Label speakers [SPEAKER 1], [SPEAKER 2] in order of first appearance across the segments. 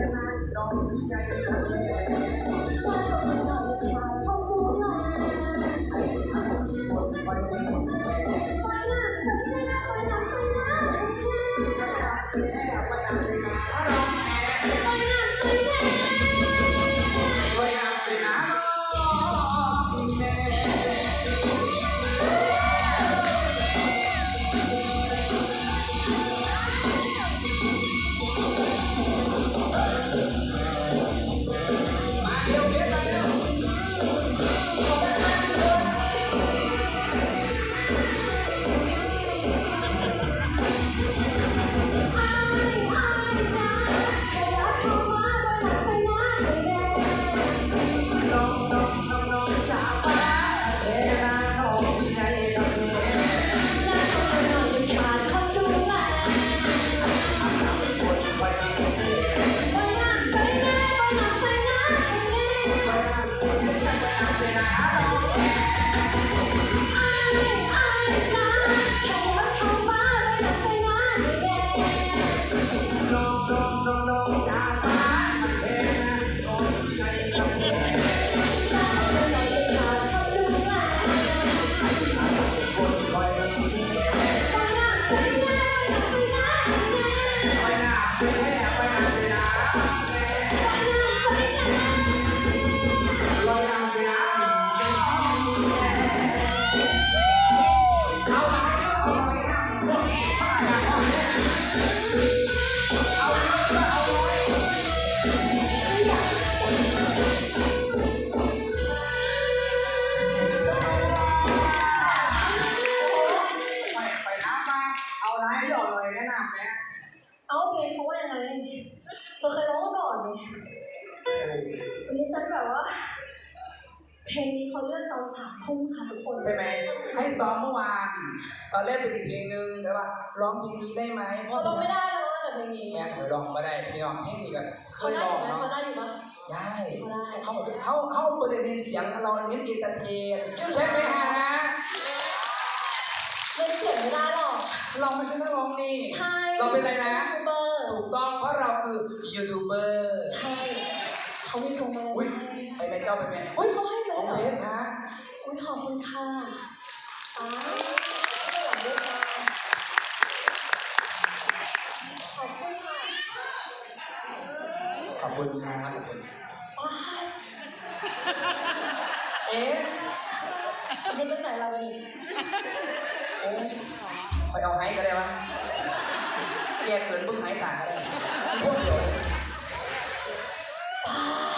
[SPEAKER 1] กับ เอาร้ายหยอดเลยแนะนำแม่
[SPEAKER 2] เอาเพลงเขาว่ายังไงเธอเคยร้องมาก่อนไหมวันนี้ฉันแบบว่า เพลงนี้เขาเลื่อนตอนสามทุ่มค่ะทุกคน
[SPEAKER 1] ใช่ไหมให้ซ้อมเมื่อวาน ตอนแรกเป็นอีกเพลงหนึ่งแต่ว่าร้องเพลงนี้ได้ไหมเพ
[SPEAKER 2] เขา
[SPEAKER 1] ราะ
[SPEAKER 2] ร้องไม่ได้เราร้องแต่เพลงนี้
[SPEAKER 1] แม่เคยร้องมาได้พี่น้องเพลงนี้ก็เค
[SPEAKER 2] เขา
[SPEAKER 1] ย
[SPEAKER 2] ได้
[SPEAKER 1] ร้
[SPEAKER 2] อ
[SPEAKER 1] อง
[SPEAKER 2] ยู่ไหม
[SPEAKER 1] เนาะ
[SPEAKER 2] เขาได้อยู่ปะ
[SPEAKER 1] ได้
[SPEAKER 2] เขาได้
[SPEAKER 1] เขาเขาเขาประเด็นเสียงเราเน้นเอนเตอร์เทนใช่ไหมฮะ
[SPEAKER 2] เล่นเสียงไม่ได้หรอก
[SPEAKER 1] เราไม่ใช่นักร้องนี่
[SPEAKER 2] ใช่
[SPEAKER 1] เราเป็นอะไรนะ
[SPEAKER 2] ยูทูบเบอร์
[SPEAKER 1] ถูกต้องเพราะเราคือยูทูบเบอร์
[SPEAKER 2] ใช่เขามีพวงมาลั
[SPEAKER 1] อุ้ย
[SPEAKER 2] ยให้
[SPEAKER 1] ไปแม่เจ้าไปแม่
[SPEAKER 2] อุ้ยเขาให้เลย
[SPEAKER 1] ของ
[SPEAKER 2] เหรอ
[SPEAKER 1] เบสฮะ
[SPEAKER 2] อุ้ยขอบคุณค่ะอ้าวไม่หวังด้วยค่ะขอบคุณค่ะ
[SPEAKER 1] ขอบคุณครับขอบคุณ
[SPEAKER 2] ว้าย
[SPEAKER 1] เอ๊ะ
[SPEAKER 2] เป็นตั้งไหนเราเนี่ย
[SPEAKER 1] โอ้คอยเอาไฮก็ได้ปะแกเกินบึ้งไฮต่างก็ได้พวกเดียวา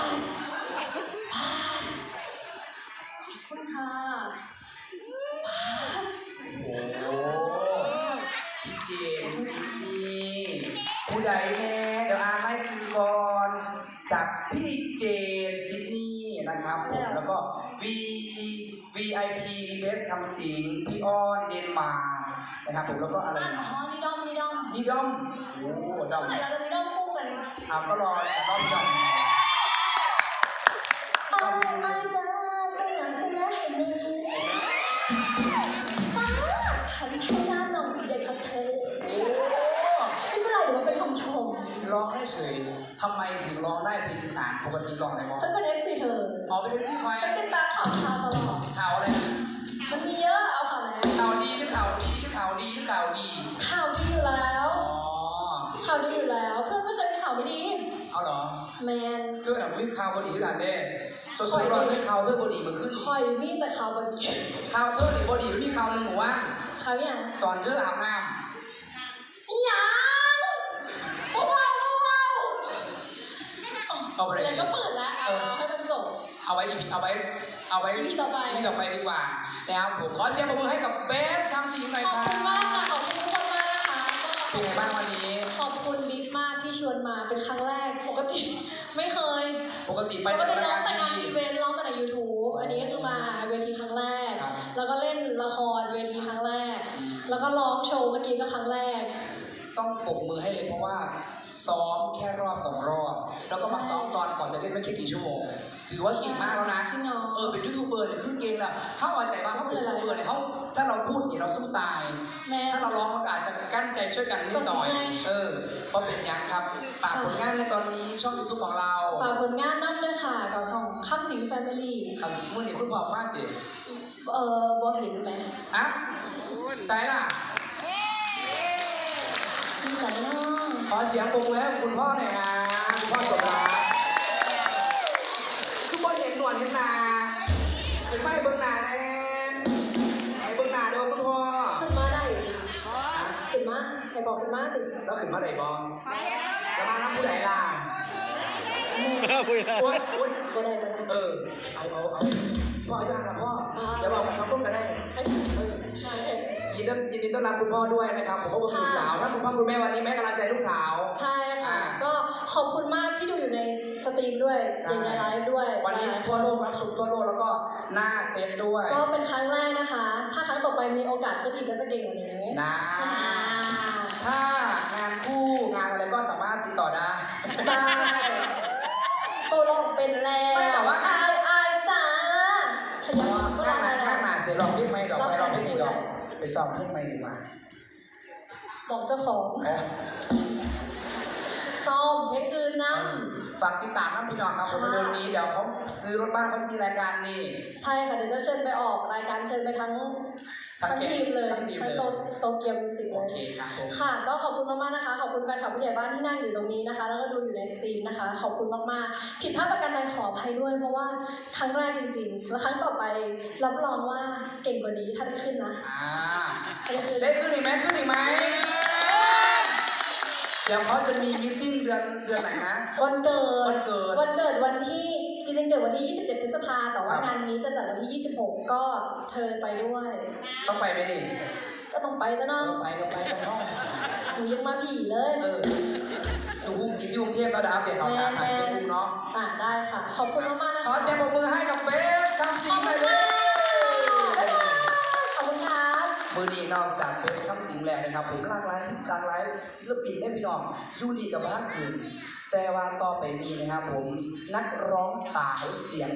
[SPEAKER 2] ยขอบ คุณค่ะ
[SPEAKER 1] โอ้พี่เจนซิดนีย์ผู้ใดแน่เดี๋ยวอาให้ซื้อก่อนจากพี่เจนซิดนีย์นะครับผม แล้วก็ V VIP Best คำสิงพี่อ้อนเดนมาร์กนะครับผม แล้วก็อะไร
[SPEAKER 2] อ๋
[SPEAKER 1] นะ
[SPEAKER 2] อนี่ด้อมนี่ด้อม
[SPEAKER 1] นี่ด้อมโอ้ด้อม
[SPEAKER 2] เมื่อไหร่เราจะมีด้อมคู่กัน
[SPEAKER 1] เอาก็รอแต่รอบด้อม
[SPEAKER 2] อ้ายอ้ายจ้ำไม
[SPEAKER 1] ถึงร้องได้เพลงอีสานปกติร้องอะไรมอง
[SPEAKER 2] ฉันเป็นเอฟซีเธอ
[SPEAKER 1] อ๋อเป็นเอฟซีควาย
[SPEAKER 2] ฉันเป็นตาข่าวข่าวตลอด
[SPEAKER 1] ข่าวอะไรนะ
[SPEAKER 2] มันมีเยอะเอาข่าวไหน
[SPEAKER 1] ข่าวดีหรือข่าวดีหรือข่าวดีหรือข่าวดี
[SPEAKER 2] ข่าวดีอยู่แล้ว
[SPEAKER 1] อ๋อ
[SPEAKER 2] ข่าวดีอยู่แล้วเพื่อนไม่เคยมีข่าวไม่ดี
[SPEAKER 1] เอาเหรอ
[SPEAKER 2] แมน
[SPEAKER 1] เธอหนังวิข่าวบดีคือกันเด้สดๆร้อนๆเรื่องข่าวเธอบดีมันขึ้น
[SPEAKER 2] คอยมีแต่ข่าวบดี
[SPEAKER 1] ข่าวเธอเนี่ยบดีมันมีข่าวหนึ่งหัวว่า
[SPEAKER 2] ข่าวอย่าง
[SPEAKER 1] ตอนเธออาบน้
[SPEAKER 2] อี
[SPEAKER 1] ไปเลย
[SPEAKER 2] แล้วก็เปิดแล้วเอาให้มันจบ
[SPEAKER 1] เอาไว้เอาไว้เอาไว้
[SPEAKER 2] EP ต่อไป
[SPEAKER 1] EP ต่อไปดีกว่านะครับผมขอเสียงปรบมือให้กับเบสคำสิงหน่อย
[SPEAKER 2] ขอบ
[SPEAKER 1] ครั
[SPEAKER 2] คุณมากค่ะขอบคุณทุกคนมากนะคะ
[SPEAKER 1] เป็นไงบ้างวันนี้
[SPEAKER 2] ขอบคุณบิ๊กมากที่ชวนมาเป็นครั้งแรกปกติไม่เคย
[SPEAKER 1] ปกติไป
[SPEAKER 2] ปก
[SPEAKER 1] แต่
[SPEAKER 2] ติ
[SPEAKER 1] ราย
[SPEAKER 2] ร้อง
[SPEAKER 1] การ
[SPEAKER 2] แต่งาน
[SPEAKER 1] ที
[SPEAKER 2] อี
[SPEAKER 1] วี
[SPEAKER 2] เวนต์ร้องแต่ใน YouTube อันนี้ก็คือมาเวทีครั้งแรก
[SPEAKER 1] ครับ
[SPEAKER 2] แล้วก็เล่นละครเวทีครั้งแรก แล้วก็ร้องโชว์เมื่อกี้ก็ครั้งแรก
[SPEAKER 1] ต้องปรบมือให้เลยเพราะว่า ซ้อมแค่รอบสองรอบ แล้วก็มาซ้อมตอนก่อนจะเล่นไม่แค่กี่ชั่วโมง ถือว่าเก่งมากแล้วนะ
[SPEAKER 2] จริงเหรอ
[SPEAKER 1] เออเป็นยูทูบเบอร์เนี่ยคือเก่งละเขาเอาใจว่าเขาเป็นยูทูบเบอร์เนี่ยเขาถ้าเราพูดอย่างเราสู้ตาย
[SPEAKER 2] แม่
[SPEAKER 1] ถ้าเราร้องเราก็อาจจะกั้นใจช่วยกันนิดหน่อย
[SPEAKER 2] ก็ใช่
[SPEAKER 1] เออเพราะเป็นอย่างครับฝากผลงานในตอนนี้ช่องยูทูบของเรา
[SPEAKER 2] ฝากผลงานนั่นด้วยค่ะกับสองข้ามสิงแฟมิลี่
[SPEAKER 1] คำสิมือนี่คุณพ่อมากดิ
[SPEAKER 2] เอ่อบอเห็นไหม
[SPEAKER 1] อะใช่ล่ะ
[SPEAKER 2] พี่สายน้อง
[SPEAKER 1] ขอเสียงปรบมือให้คุณพ่อหน่อยนะ คุณพ่อสมรักคือพ่อเห็นหนวดเห็นนาขึ้นไม่เบิ้งหนาแน่ไอ้เบิ้งหนาเด้อคุณพ่อ
[SPEAKER 2] ขึ้นมาได้
[SPEAKER 1] อะ
[SPEAKER 2] ขึ้นมาใครบอกขึ้นมาถึง
[SPEAKER 1] แล้วขึ้นมาไหนบอจะมาน้ำผู้ใดล่ะ
[SPEAKER 2] แม่
[SPEAKER 1] โอ๊ยโอ๊ย
[SPEAKER 2] บ่ได้บ่ได้
[SPEAKER 1] เออเอาเอาเอาพ่ออายุห่างกับพ่อ
[SPEAKER 2] อ่า
[SPEAKER 1] เดี๋ยวบอกกันครับร่วมกันได้เออ
[SPEAKER 2] มาเถอะ
[SPEAKER 1] ยินดียินดีต้อนรับคุณพ่อด้วยนะครับผมก็เป็นลูกสาวถ้าคุณพ่อคุณแม่วันนี้แม่กำลังใจลูกสาว
[SPEAKER 2] ใช่ค่ะ
[SPEAKER 1] อ่า
[SPEAKER 2] ก็ขอบคุณมากที่ดูอยู่ในสตรีมด้วย
[SPEAKER 1] ใช่
[SPEAKER 2] อยู่ในไลฟ์ด้วย
[SPEAKER 1] วันนี้ทั่วโลกรับชมทั่วโลกแล้วก็หน้าเต็นด้วย
[SPEAKER 2] ก็เป็นครั้งแรกนะคะ ถ้าครั้งต่อไปมีโอกาสขึ้นอีกก็จะเก่งกว่านี้
[SPEAKER 1] นะ
[SPEAKER 2] อ่า
[SPEAKER 1] ถ้างานคู่งานอะไรก็สามารถติดต่อได้
[SPEAKER 2] ได้ตัวลงเป็นแล้ว
[SPEAKER 1] ไม่แต่ว่า
[SPEAKER 2] อายอายจ้าข
[SPEAKER 1] เพ
[SPEAKER 2] ยับ
[SPEAKER 1] ราะว่า
[SPEAKER 2] ก็
[SPEAKER 1] งาน
[SPEAKER 2] ได้
[SPEAKER 1] หนา
[SPEAKER 2] แล้
[SPEAKER 1] งาน
[SPEAKER 2] ว
[SPEAKER 1] หนาเสียหลอกเพลงไม่ดอกไปหลอกเพลงดีดอกไปซ้อมเพลงไม่ดีกว่า
[SPEAKER 2] บอกเจ้าของ
[SPEAKER 1] อ๋อ
[SPEAKER 2] ซ้ อมเพลงอื่นนั่ง
[SPEAKER 1] ฝากติดตามน้ำพี่น้องครับผมเร็วๆนี้เดี๋ยวเขาซื้อรถบ้านเขาจะมีรายการนี่
[SPEAKER 2] ใช่ค่ะเดี๋ยวจะเชิญไปออกรายการเชิญไปทั้ง
[SPEAKER 1] ทั้ง
[SPEAKER 2] ทั้ง
[SPEAKER 1] เกม
[SPEAKER 2] ทีมเลย
[SPEAKER 1] ทั้งทีม
[SPEAKER 2] ทั้ง
[SPEAKER 1] เลย
[SPEAKER 2] โตโตเกียวมิวสิก
[SPEAKER 1] โอ
[SPEAKER 2] เลย
[SPEAKER 1] เคครับผม
[SPEAKER 2] ค่ะ ก็ขอบคุณมากๆนะคะ ขอบคุณแฟนคลับผู้ใหญ่บ้านที่นั่งอยู่ตรงนี้นะคะ แล้วก็ดูอยู่ในสตรีมนะคะ ขอบคุณมากๆ ผิดพลาดประการใดขออภัยด้วย เพราะว่าครั้งแรกจริงๆ แล้วครั้งต่อไปรับรองว่าเก่งกว่านี้ถ้าได้ขึ้นนะ
[SPEAKER 1] อ่า
[SPEAKER 2] ถ้าได้ขึ้น
[SPEAKER 1] ได้ขึ้นอีกไหมขึ้นอีกไหม เดี๋ยวเขาจะมีมิทติ้งเดือนเดือนไหนนะ
[SPEAKER 2] วันเกิด
[SPEAKER 1] วันเกิด
[SPEAKER 2] วันเกิดวันที่จริงๆเกิดวันที่ 27 พฤษภาแต่ว่า
[SPEAKER 1] ครับ
[SPEAKER 2] งานนี้จะจัดวันที่ 26 ก็เชิญไปด้วย
[SPEAKER 1] ต้องไปไหมดิ
[SPEAKER 2] ก็ต้องไปแล้ว
[SPEAKER 1] เอ
[SPEAKER 2] เนาะ
[SPEAKER 1] อไปก็ไปกันเนาะ
[SPEAKER 2] หนูยังมาผีเลย
[SPEAKER 1] เอออยู่กรุงอยู่ที่กรุงเทพแล้วเดี๋ยวอัปเดตข่าวสารผ่านเฟซบุ๊กเนาะ
[SPEAKER 2] อ่าได้ค่ะ ขอบคุณมากๆนะคะ
[SPEAKER 1] ขอเสียงปรบมือให้กับเฟสคำสิ
[SPEAKER 2] ข
[SPEAKER 1] ง
[SPEAKER 2] อบ
[SPEAKER 1] หน่
[SPEAKER 2] คุ
[SPEAKER 1] อย
[SPEAKER 2] ณ
[SPEAKER 1] ด้ว
[SPEAKER 2] ค่ะ
[SPEAKER 1] ย
[SPEAKER 2] ขอบคุณครับ
[SPEAKER 1] มือนี้นอกจากเฟสคำสิงแล้วนะครับ ผมหลากหลายหลากหลายศิลปินได้พี่น้องยูนีกับบ้านคืนแต่ว่าต่อไปนี้นะครับ ผมนักร้องสาวเสียง